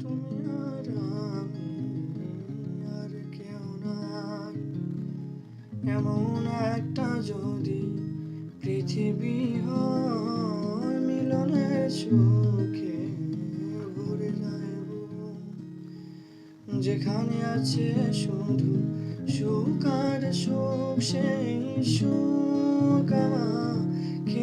তুমি আর আমি আর কেউ না এমন একটা যদি পৃথিবী হয়, মিলনের সুখে ভরে যাইব যেখানে আছে শুধু সুখ আর সুখ, সেই সুখ আমাকে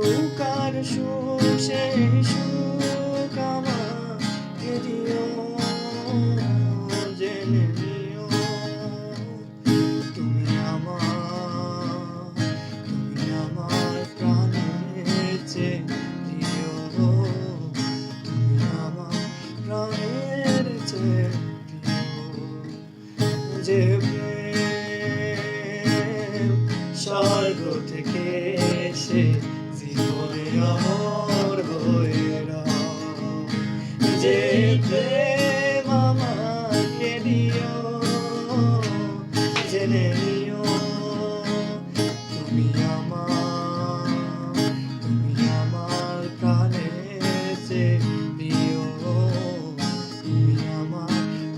আর সুখ, সেই সুখ আমাকে দিও, জেনে নিও। তুমি আমার তুমি আমার প্রাণের চেয়ে প্রিয়। তুমি আমার প্রাণের চেয়ে প্রিয় যে স্বর্গ থেকে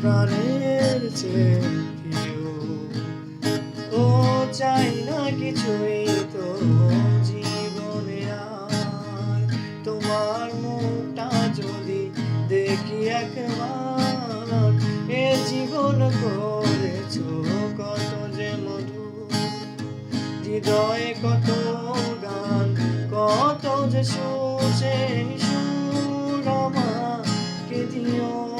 প্রাণের চেয়ে ও চাই না কিছুই একবার এ জীবন করেছ, কত যে মধু হৃদয়ে কত গান, কত যে সেই সুর আমাকে দিও।